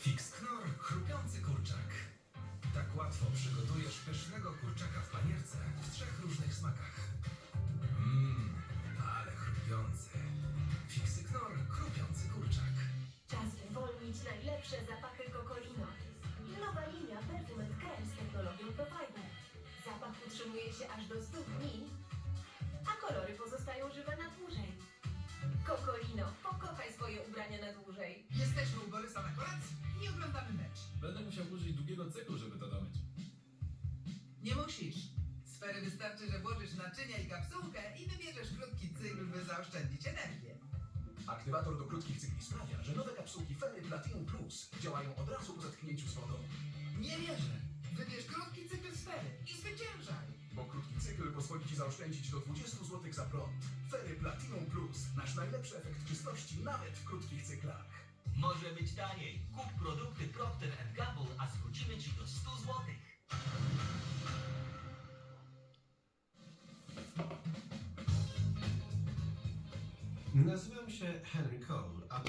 Knor chrupiący kurczak. Tak łatwo przygotujesz pysznego kurczaka w panierce w trzech różnych smakach. Mmm, ale chrupiący. Fixy Knor chrupiący kurczak. Czas uwolnić najlepsze zapachy Kokolino. Nowa linia Perfumed Creme z technologią Profiber. Zapach utrzymuje się aż do 100 dni, a kolory pozostają żywe na dłużej. Kokolino, pokochaj swoje ubrania na dłużej. Długiego cyklu, żeby to domyć. Nie musisz. Sfery wystarczy, że włożysz naczynia i kapsułkę i wybierzesz krótki cykl, by zaoszczędzić energię. Aktywator do krótkich cykli sprawia, że nowe kapsułki Ferry Platinum Plus działają od razu po zetknięciu z wodą. Nie wierzę. Wybierz krótki cykl sfery i zwyciężaj. Bo krótki cykl pozwoli Ci zaoszczędzić do 20 zł za prąd. Ferry Platinum Plus. Nasz najlepszy efekt czystości nawet w krótkich cyklach. Może być taniej. Kup produkty Procter Gamble, a zwrócimy Nazywam się Henry Cole,